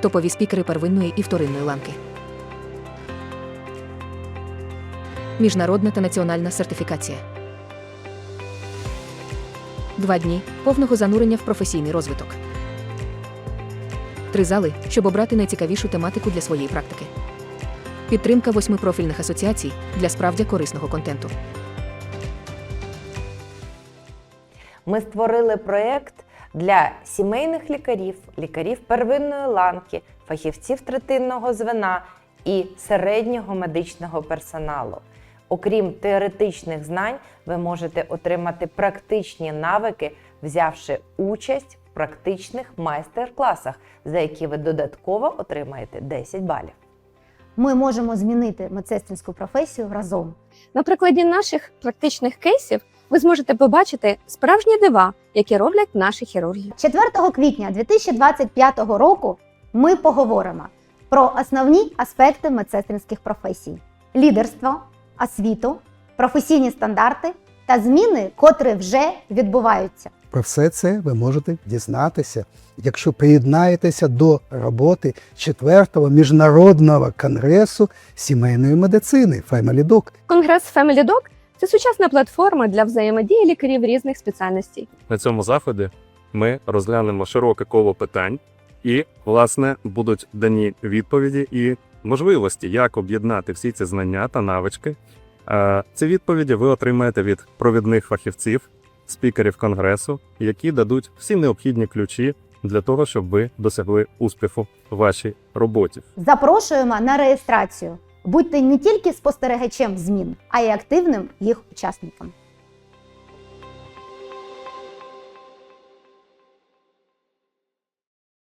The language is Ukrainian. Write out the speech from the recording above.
топові спікери первинної і вторинної ланки. Міжнародна та національна сертифікація. Два дні повного занурення в професійний розвиток. Три зали, щоб обрати найцікавішу тематику для своєї практики. Підтримка восьми профільних асоціацій для справді корисного контенту. Ми створили проєкт для сімейних лікарів, лікарів первинної ланки, фахівців третинного звена і середнього медичного персоналу. Окрім теоретичних знань, ви можете отримати практичні навики, взявши участь в практичних майстер-класах, за які ви додатково отримаєте 10 балів. Ми можемо змінити медсестринську професію разом. На прикладі наших практичних кейсів ви зможете побачити справжні дива, які роблять наші хірурги. 4 квітня 2025 року ми поговоримо про основні аспекти медсестринських професій: лідерство, освіту, професійні стандарти та зміни, котрі вже відбуваються. Про все це ви можете дізнатися, якщо приєднаєтеся до роботи 4-го міжнародного конгресу сімейної медицини Family Doc. Конгрес Family Doc – це сучасна платформа для взаємодії лікарів різних спеціальностей. На цьому заході ми розглянемо широке коло питань, і, власне, будуть дані відповіді і можливості, як об'єднати всі ці знання та навички. Ці відповіді ви отримаєте від провідних фахівців, спікерів конгресу, які дадуть всі необхідні ключі для того, щоб ви досягли успіху в вашій роботі. Запрошуємо на реєстрацію. Будьте не тільки спостерігачем змін, а й активним їх учасником.